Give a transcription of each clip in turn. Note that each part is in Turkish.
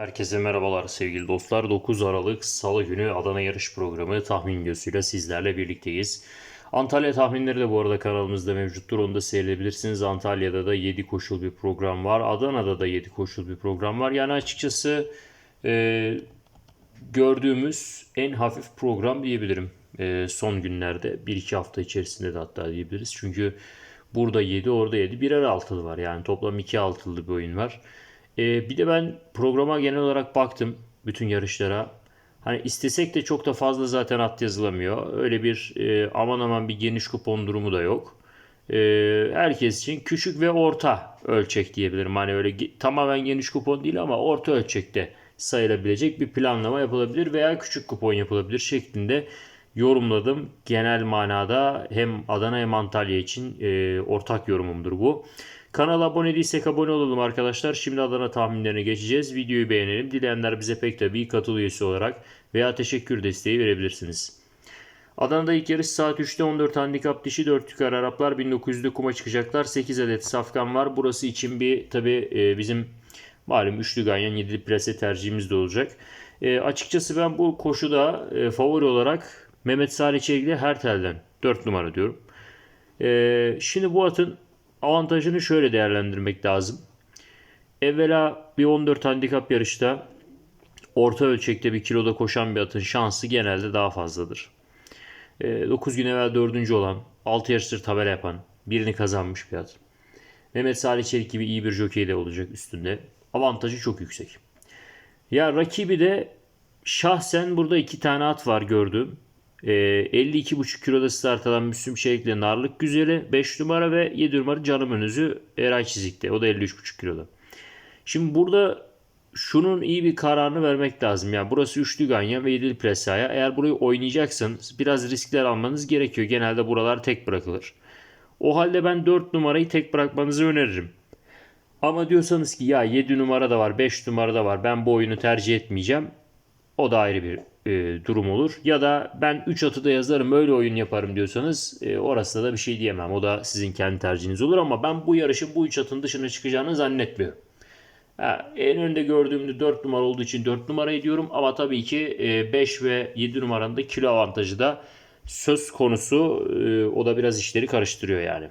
Herkese merhabalar sevgili dostlar. 9 Aralık Salı günü Adana yarış programı tahmin videosuyla sizlerle birlikteyiz. Antalya tahminleri de bu arada kanalımızda mevcuttur. Onu da seyredebilirsiniz. Antalya'da da 7 koşul bir program var. Adana'da da 7 koşul bir program var. Yani açıkçası e, gördüğümüz en hafif program diyebilirim. E, son günlerde 1-2 hafta içerisinde de hatta diyebiliriz. Çünkü burada 7 orada 7 birer altılı var. Yani toplam 2 altılı bir oyun var. Ee, bir de ben programa genel olarak baktım bütün yarışlara. Hani istesek de çok da fazla zaten at yazılamıyor. Öyle bir e, aman aman bir geniş kupon durumu da yok. E, herkes için küçük ve orta ölçek diyebilirim. Hani öyle tamamen geniş kupon değil ama orta ölçekte sayılabilecek bir planlama yapılabilir veya küçük kupon yapılabilir şeklinde yorumladım. Genel manada hem Adana hem Antalya için e, ortak yorumumdur bu. Kanala abone değilsek abone olalım arkadaşlar. Şimdi Adana tahminlerine geçeceğiz. Videoyu beğenelim. Dileyenler bize pek tabii katıl üyesi olarak veya teşekkür desteği verebilirsiniz. Adana'da ilk yarış saat 3'te 14 handikap dişi 4 yukarı Araplar 1900'de kuma çıkacaklar. 8 adet safkan var. Burası için bir tabi bizim malum üçlü ganyan 7'li plase tercihimiz de olacak. E, açıkçası ben bu koşuda e, favori olarak Mehmet Salih Çelik'le Hertel'den 4 numara diyorum. E, şimdi bu atın avantajını şöyle değerlendirmek lazım. Evvela bir 14 handikap yarışta orta ölçekte bir kiloda koşan bir atın şansı genelde daha fazladır. 9 gün evvel 4. olan, 6 yarıştır tabela yapan, birini kazanmış bir at. Mehmet Salih Çelik gibi iyi bir jokey de olacak üstünde. Avantajı çok yüksek. Ya rakibi de şahsen burada iki tane at var gördüğüm. Ee, 52,5 kiloda start alan Müslüm Çelik'le Narlık Güzeli 5 numara ve 7 numara Canım Önüzü Eray Çizik'te. O da 53,5 kiloda. Şimdi burada şunun iyi bir kararını vermek lazım. Yani burası üçlü ganyan ve yedili presaya. Eğer burayı oynayacaksanız biraz riskler almanız gerekiyor. Genelde buralar tek bırakılır. O halde ben 4 numarayı tek bırakmanızı öneririm. Ama diyorsanız ki ya 7 numara da var 5 numara da var ben bu oyunu tercih etmeyeceğim. O da ayrı bir e, durum olur. Ya da ben 3 atı da yazarım öyle oyun yaparım diyorsanız e, orasında da bir şey diyemem. O da sizin kendi tercihiniz olur ama ben bu yarışın bu 3 atın dışına çıkacağını zannetmiyorum. Ha, en önde gördüğümde 4 numara olduğu için 4 numarayı diyorum ama tabii ki 5 ve 7 numaranın da kilo avantajı da söz konusu. E, o da biraz işleri karıştırıyor yani.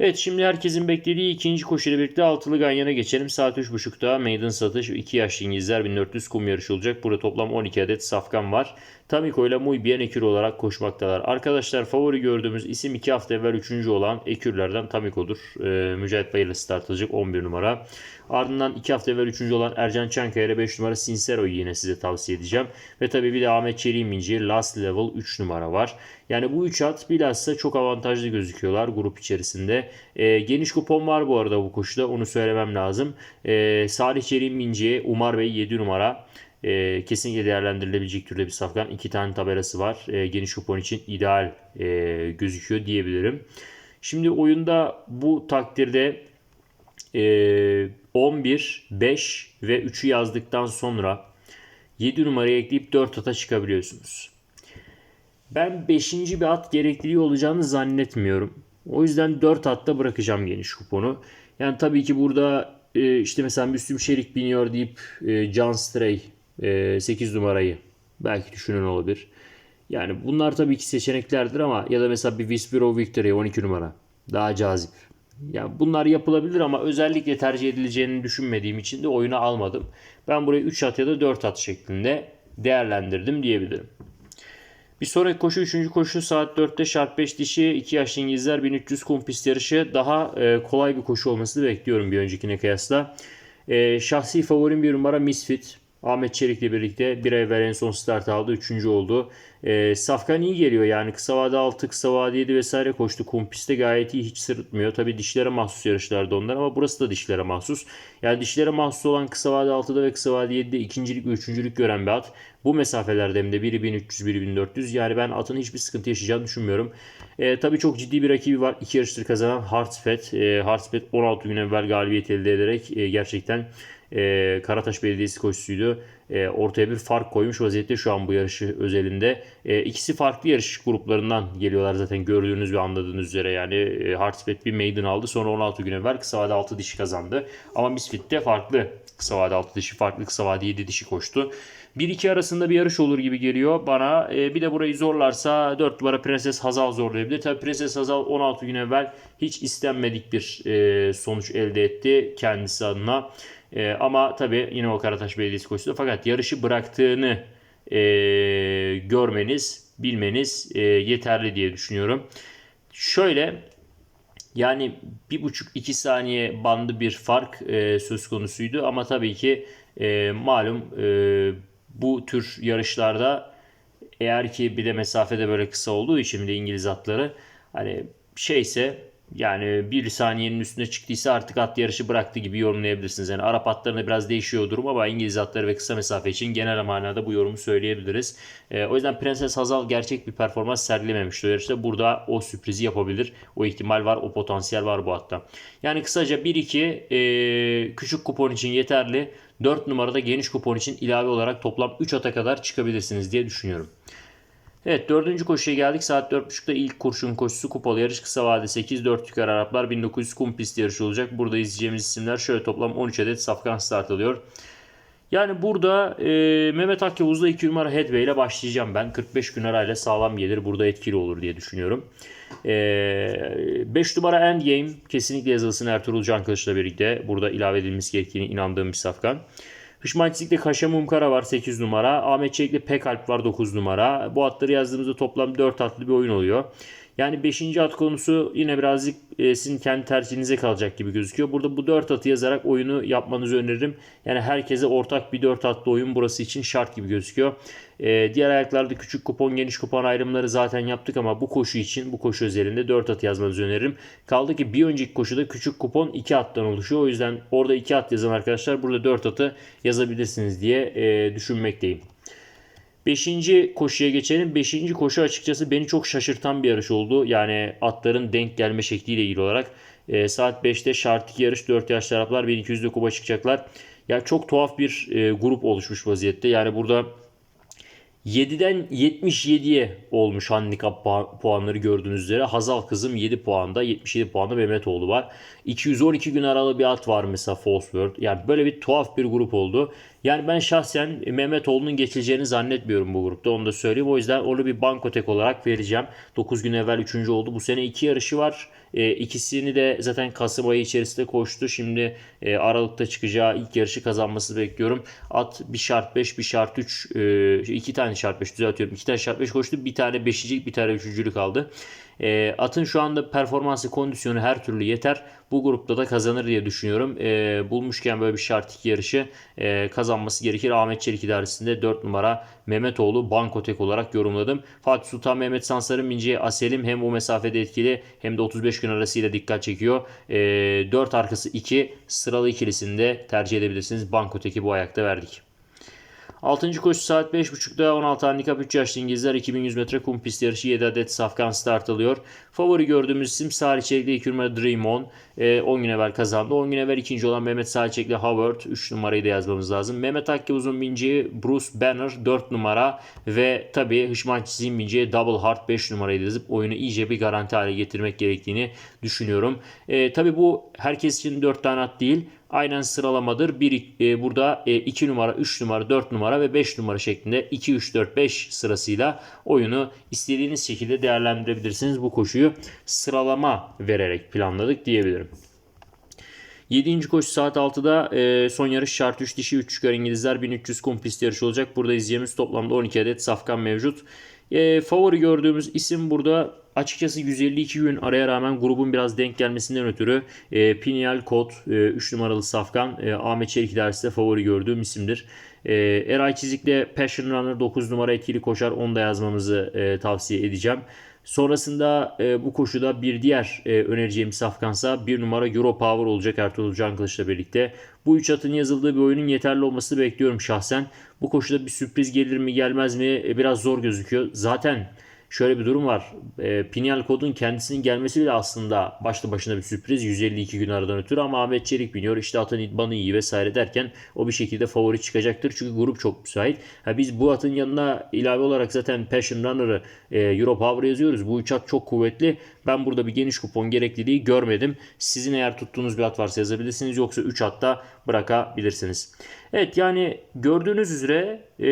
Evet şimdi herkesin beklediği ikinci koşuyla birlikte altılı ganyana geçelim. Saat 3.30'da maiden satış 2 yaşlı İngilizler 1400 kum yarışı olacak. Burada toplam 12 adet safkan var. Tamiko ile Muy Bien Ekür olarak koşmaktalar. Arkadaşlar favori gördüğümüz isim 2 hafta evvel 3. olan Ekürlerden Tamiko'dur. Ee, Mücahit Bayır'la start alacak 11 numara. Ardından 2 hafta evvel 3. olan Ercan Çankaya ile 5 numara Sincero'yu yine size tavsiye edeceğim. Ve tabii bir de Ahmet Çelik'in Last Level 3 numara var. Yani bu 3 at bilhassa çok avantajlı gözüküyorlar grup içerisinde. E, geniş kupon var bu arada bu koşuda onu söylemem lazım. E, Salih Çelik'in bineceği Umar Bey 7 numara. E, kesinlikle değerlendirilebilecek türde bir safkan. İki tane tabelası var. E, geniş kupon için ideal e, gözüküyor diyebilirim. Şimdi oyunda bu takdirde e, 11, 5 ve 3'ü yazdıktan sonra 7 numarayı ekleyip 4 ata çıkabiliyorsunuz. Ben 5. bir at gerekliliği olacağını zannetmiyorum. O yüzden 4 atta bırakacağım geniş kuponu. Yani tabii ki burada e, işte mesela Müslüm Şerik biniyor deyip e, John Stray e, 8 numarayı belki düşünün olabilir. Yani bunlar tabii ki seçeneklerdir ama ya da mesela bir Whisper of Victory 12 numara daha cazip. Yani bunlar yapılabilir ama özellikle tercih edileceğini düşünmediğim için de oyuna almadım. Ben burayı 3 at ya da 4 at şeklinde değerlendirdim diyebilirim. Bir sonraki koşu 3. koşu saat 4'te şart 5 dişi 2 yaşlı İngilizler 1300 kum pist yarışı daha e, kolay bir koşu olmasını bekliyorum bir öncekine kıyasla. E, şahsi favorim bir numara Misfit. Ahmet Çelik'le birlikte bir ay evvel en son start aldı. Üçüncü oldu. E, Safkan iyi geliyor yani kısa vade 6, kısa vade 7 vesaire koştu. Kum pistte gayet iyi hiç sırıtmıyor. Tabi dişlere mahsus yarışlarda onlar ama burası da dişlere mahsus. Yani dişlere mahsus olan kısa vade 6'da ve kısa vade 7'de ikincilik ve üçüncülük gören bir at. Bu mesafelerde hem de biri 1300, biri 1400. Yani ben atın hiçbir sıkıntı yaşayacağını düşünmüyorum. E, tabii çok ciddi bir rakibi var. İki yarıştır kazanan Hartsfet. E, Hartsfet 16 gün evvel galibiyet elde ederek e, gerçekten e, Karataş Belediyesi koşusuydu. E, ortaya bir fark koymuş vaziyette şu an bu yarışı özelinde. E, ikisi farklı yarış gruplarından geliyorlar zaten gördüğünüz ve anladığınız üzere. Yani e, Hartsfeld bir maiden aldı. Sonra 16 gün evvel kısa vade 6 dişi kazandı. Ama Misfit'te farklı kısa vade 6 dişi, farklı kısa vade 7 dişi koştu. 1-2 arasında bir yarış olur gibi geliyor bana. E, bir de burayı zorlarsa 4 numara Prenses Hazal zorlayabilir. Tabii Prenses Hazal 16 gün evvel hiç istenmedik bir e, sonuç elde etti kendisi adına. E, ama tabii yine o Karataş Belediyesi koşusu. Fakat yarışı bıraktığını e, görmeniz, bilmeniz e, yeterli diye düşünüyorum. Şöyle yani bir buçuk iki saniye bandı bir fark e, söz konusuydu ama tabii ki e, malum e, bu tür yarışlarda eğer ki bir de mesafede böyle kısa olduğu için de İngiliz atları hani şeyse yani bir saniyenin üstüne çıktıysa artık at yarışı bıraktı gibi yorumlayabilirsiniz. Yani Arap atlarında biraz değişiyor durum ama İngiliz atları ve kısa mesafe için genel manada bu yorumu söyleyebiliriz. E, o yüzden Prenses Hazal gerçek bir performans sergilememişti o yarışta. Burada o sürprizi yapabilir. O ihtimal var, o potansiyel var bu hatta. Yani kısaca 1-2 e, küçük kupon için yeterli. 4 numarada geniş kupon için ilave olarak toplam 3 ata kadar çıkabilirsiniz diye düşünüyorum. Evet dördüncü koşuya geldik. Saat 4.30'da ilk kurşun koşusu kupalı yarış kısa vade 8-4 yukarı Araplar 1900 kum pist yarışı olacak. Burada izleyeceğimiz isimler şöyle toplam 13 adet safkan start alıyor. Yani burada e, Mehmet Akyavuz'da 2 numara Headway ile başlayacağım ben. 45 gün arayla sağlam gelir. Burada etkili olur diye düşünüyorum. 5 e, numara Endgame kesinlikle yazılsın Ertuğrul Can Kılıç'la birlikte. Burada ilave edilmesi gerektiğini inandığım bir safkan. Hışmançilik'te Kaşa Mumkara var 8 numara. Ahmet Çelik'te Pekalp var 9 numara. Bu atları yazdığımızda toplam 4 atlı bir oyun oluyor. Yani 5. at konusu yine birazcık e, sizin kendi tercihinize kalacak gibi gözüküyor. Burada bu 4 atı yazarak oyunu yapmanızı öneririm. Yani herkese ortak bir 4 atlı oyun burası için şart gibi gözüküyor. E, diğer ayaklarda küçük kupon geniş kupon ayrımları zaten yaptık ama bu koşu için bu koşu özelinde 4 at yazmanızı öneririm. Kaldı ki bir önceki koşuda küçük kupon 2 attan oluşuyor. O yüzden orada 2 at yazan arkadaşlar burada 4 atı yazabilirsiniz diye e, düşünmekteyim. Beşinci koşuya geçelim. Beşinci koşu açıkçası beni çok şaşırtan bir yarış oldu. Yani atların denk gelme şekliyle ilgili olarak. E, saat 5'te şart yarış 4 yaş taraflar 1200'de kuba çıkacaklar. Ya çok tuhaf bir e, grup oluşmuş vaziyette. Yani burada 7'den 77'ye olmuş handikap puanları gördüğünüz üzere. Hazal kızım 7 puanda, 77 puanda Mehmetoğlu var. 212 gün aralı bir at var mesela Fallsworth. Yani böyle bir tuhaf bir grup oldu. Yani ben şahsen Mehmetoğlu'nun geçileceğini zannetmiyorum bu grupta. Onu da söyleyeyim. O yüzden onu bir bankotek olarak vereceğim. 9 gün evvel 3. oldu. Bu sene 2 yarışı var. E, ikisini de zaten Kasım ayı içerisinde koştu. Şimdi e, Aralık'ta çıkacağı ilk yarışı kazanması bekliyorum. At bir şart 5 bir şart 3 e, tane şart 5 düzeltiyorum. İki tane şart 5 koştu. Bir tane 5. bir tane 3. kaldı. E, atın şu anda performansı, kondisyonu her türlü yeter. Bu grupta da kazanır diye düşünüyorum. E, bulmuşken böyle bir şart 2 yarışı e, kazanması gerekir. Ahmet Çelik idaresinde 4 numara Mehmetoğlu Bankotek olarak yorumladım. Fatih Sultan Mehmet Sansar'ın bineceği Aselim hem o mesafede etkili hem de 35 gün arasıyla dikkat çekiyor. E, 4 arkası 2 sıralı ikilisinde tercih edebilirsiniz. Bankotek'i bu ayakta verdik. 6. koşu saat 5.30'da 16 handikap 3 yaşlı İngilizler 2100 metre kum pist yarışı 7 adet safkan start alıyor. Favori gördüğümüz isim Salih Çelik'le 2 numara Dream On. E, 10 gün evvel kazandı. 10 gün evvel ikinci olan Mehmet Çelik'le Howard 3 numarayı da yazmamız lazım. Mehmet Hakkı uzun binci Bruce Banner 4 numara ve tabi Hışman Çizim binci Double Heart 5 numarayı da yazıp oyunu iyice bir garanti hale getirmek gerektiğini düşünüyorum. E, tabi bu herkes için 4 tane at değil aynen sıralamadır. Bir, e, burada 2 e, numara, 3 numara, 4 numara ve 5 numara şeklinde 2, 3, 4, 5 sırasıyla oyunu istediğiniz şekilde değerlendirebilirsiniz. Bu koşuyu sıralama vererek planladık diyebilirim. 7. koşu saat 6'da e, son yarış şart 3 dişi 3 çıkar İngilizler 1300 kum pist yarışı olacak. Burada izleyeceğimiz toplamda 12 adet safkan mevcut. E, favori gördüğümüz isim burada Açıkçası 152 gün araya rağmen grubun biraz denk gelmesinden ötürü e, Pinial Kod e, 3 numaralı Safkan e, Ahmet Çelik dersinde favori gördüğüm isimdir. E, Eray Çizik'le Passion Runner 9 numara etkili koşar onu da yazmamızı e, tavsiye edeceğim. Sonrasında e, bu koşuda bir diğer e, önereceğim safkansa bir numara Euro Power olacak Ertuğrul Can Kılıç'la birlikte. Bu üç atın yazıldığı bir oyunun yeterli olmasını bekliyorum şahsen. Bu koşuda bir sürpriz gelir mi gelmez mi e, biraz zor gözüküyor. Zaten şöyle bir durum var. E, Pinyal kodun kendisinin gelmesi bile aslında başlı başına bir sürpriz. 152 gün aradan ötürü ama Ahmet Çelik biniyor. İşte atın idmanı iyi vesaire derken o bir şekilde favori çıkacaktır. Çünkü grup çok müsait. Ha, biz bu atın yanına ilave olarak zaten Passion Runner'ı e, Euro Power yazıyoruz. Bu üç at çok kuvvetli. Ben burada bir geniş kupon gerekliliği görmedim. Sizin eğer tuttuğunuz bir at varsa yazabilirsiniz. Yoksa 3 atta bırakabilirsiniz. Evet yani gördüğünüz üzere e,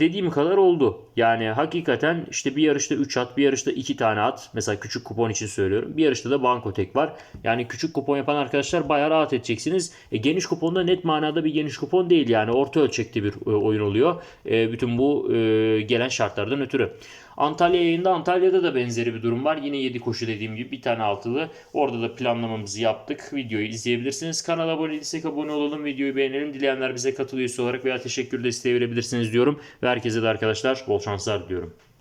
dediğim kadar oldu. Yani hakikaten işte bir yarışta 3 at, bir yarışta 2 tane at. Mesela küçük kupon için söylüyorum. Bir yarışta da banko tek var. Yani küçük kupon yapan arkadaşlar bayağı rahat edeceksiniz. E, geniş kuponda net manada bir geniş kupon değil. Yani orta ölçekli bir e, oyun oluyor. E, bütün bu e, gelen şartlardan ötürü. Antalya yayında Antalya'da da benzeri bir durum var. Yine 7 koşu dediğim gibi bir tane altılı. Orada da planlamamızı yaptık. Videoyu izleyebilirsiniz. Kanala abone değilsek abone olalım. Videoyu beğenelim. Dileyenler bize katıl olarak veya teşekkür desteği verebilirsiniz diyorum. Ve herkese de arkadaşlar bol şanslar diliyorum.